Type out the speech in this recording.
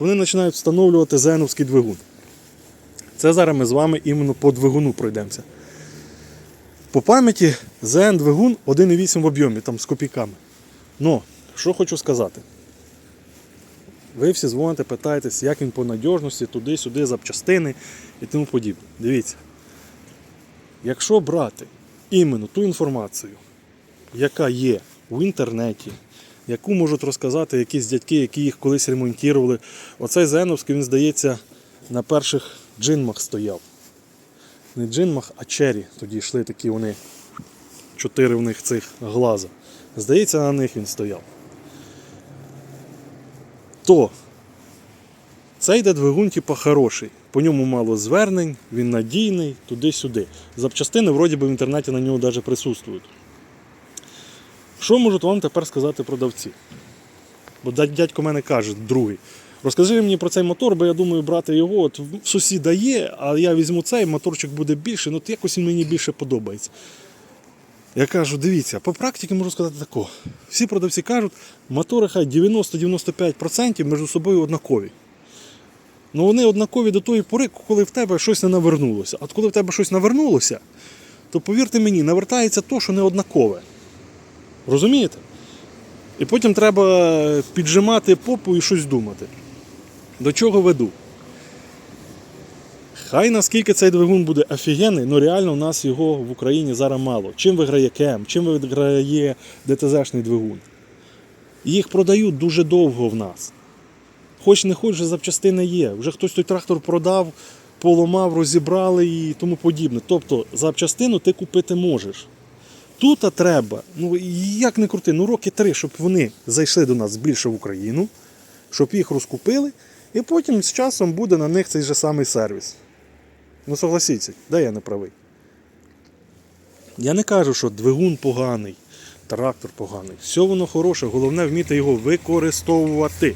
Вони починають встановлювати зеновський двигун. Це зараз ми з вами іменно по двигуну пройдемося. По пам'яті ЗН двигун 1,8 в об'ємі, там з копійками. Ну, що хочу сказати. Ви всі дзвоните, питаєтесь, як він по надіжності, туди-сюди, запчастини і тому подібне. Дивіться. Якщо брати іменно ту інформацію, яка є в інтернеті, яку можуть розказати якісь дядьки, які їх колись ремонтували. Оцей Зеновський, він здається, на перших джинмах стояв. Не джинмах, а чері. Тоді йшли такі вони, чотири в них цих глаза. Здається, на них він стояв. То цей йде двигун, типа, хороший. По ньому мало звернень, він надійний, туди-сюди. Запчастини, вроді би, в інтернеті на нього навіть присутствують. Що можуть вам тепер сказати продавці? Бо дядь- дядько мене каже, другий. Розкажи мені про цей мотор, бо я думаю, брати його. От в сусіда є, а я візьму цей, моторчик буде більше, ну якось він мені більше подобається. Я кажу, дивіться, по практиці можу сказати тако. Всі продавці кажуть, мотори хай 90-95% між собою однакові. Ну вони однакові до тої пори, коли в тебе щось не навернулося. От коли в тебе щось навернулося, то повірте мені, навертається то, що не однакове. Розумієте? І потім треба піджимати попу і щось думати. До чого веду? Хай наскільки цей двигун буде офігенний, але реально у нас його в Україні зараз мало. Чим виграє КЕМ, чим виграє ДТЗ-шний двигун. Їх продають дуже довго в нас. Хоч не хоч, вже запчастини є. Вже хтось той трактор продав, поламав, розібрали і тому подібне. Тобто запчастину ти купити можеш. Тут треба, ну як не крути, ну роки три, щоб вони зайшли до нас більше в Україну, щоб їх розкупили, і потім з часом буде на них цей же самий сервіс. Ну согласіться, де я не правий? Я не кажу, що двигун поганий, трактор поганий. Все воно хороше, головне вміти його використовувати.